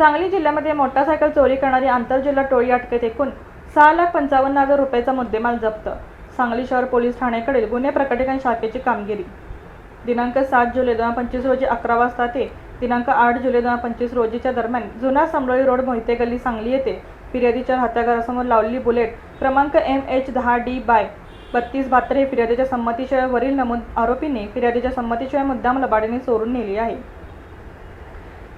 सांगली जिल्ह्यामध्ये मोटारसायकल चोरी करणारी आंतरजिल्हा टोळी अटकेत एकूण सहा लाख पंचावन्न हजार रुपयाचा मुद्देमाल जप्त. सांगली शहर पोलीस ठाण्याकडील गुन्हे प्रकटीकरण शाखेची कामगिरी. दिनांक सात जुलै दोन हजार पंचवीस रोजी अकरा वाजता ते दिनांक आठ जुलै दोन हजार पंचवीस रोजीच्या दरम्यान जुना समरोळी रोड मोहिते गल्ली सांगली येथे फिर्यादीच्या हत्याघरासमोर लावलेली बुलेट क्रमांक एम एच दहा डी बाय बत्तीस बहात्तर हे फिर्यादीच्या संमतीशिवाय वरील नमूद आरोपींनी फिर्यादीच्या संमतीशिवाय मुद्दाम लबाडीने चोरून नेली आहे.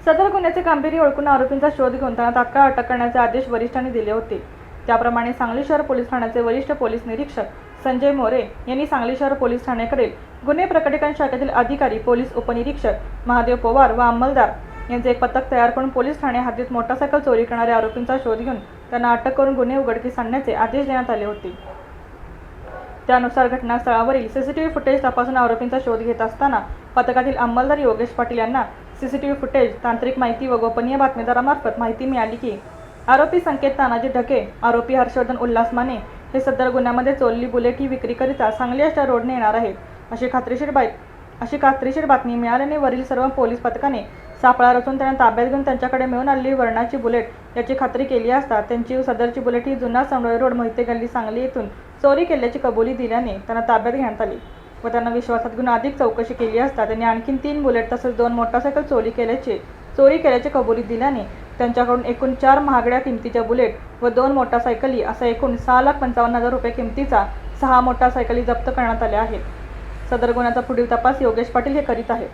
सदर गुन्ह्याचे गांभीर्य ओळखून आरोपींचा शोध घेऊन त्यांना तात्काळ अटक करण्याचे आदेश वरिष्ठांनी दिले होते. त्याप्रमाणे सांगली शहर पोलीस ठाण्याचे वरिष्ठ पोलीस निरीक्षक संजय मोरे यांनी सांगली शहर पोलीस ठाण्याकडील गुन्हे प्रकटीकरण शाखेतील अधिकारी पोलीस उपनिरीक्षक महादेव पवार व अंमलदार यांचे एक पथक तयार करून पोलीस ठाणे हद्दीत मोटारसायकल चोरी करणाऱ्या आरोपींचा शोध घेऊन त्यांना अटक करून गुन्हे उघडकीस आणण्याचे आदेश देण्यात आले होते. त्यानुसार घटनास्थळावरील सीसीटीव्ही फुटेज तपासून आरोपींचा शोध घेत असताना पथकातील अंमलदार योगेश पाटील यांना सीसीटीव्ही फुटेज तांत्रिक माहिती व गोपनीय बातमीदारामार्फत माहिती मिळाली की आरोपी संकेत तानाजी ढके आरोपी हर्षवर्धन उल्हास माने हे सदर गुन्ह्यामध्ये चोरली बुलेट ही विक्रीकरिता सांगली अशा रोडने येणार आहेत. अशी खात्रीशीर बाई अशी खात्रीशीर बातमी मिळाल्याने वरील सर्व पोलीस पथकाने सापळा रचून त्यांना ताब्यात घेऊन त्यांच्याकडे मिळून आलेली वर्णाची बुलेट याची खात्री केली असता त्यांची सदरची बुलेट ही जुना समरोळी रोड मोहिते गल्ली सांगली येथून चोरी केल्याची कबुली दिल्याने त्यांना ताब्यात घेण्यात आली. व त्यांना विश्वासात घेऊन अधिक चौकशी केली असता त्यांनी आणखी तीन बुलेट तसेच दोन मोटारसायकल चोरी केल्याचे चोरी केल्याची कबुली दिल्याने त्यांच्याकडून एकूण चार महागड्या किमतीच्या बुलेट व दोन मोटारसायकली असा एकूण सहा लाख पंचावन्न हजार रुपये किमतीचा सहा मोटारसायकली जप्त करण्यात आल्या आहेत. सदर गुन्ह्याचा पुढील तपास योगेश पाटील हे करीत आहेत.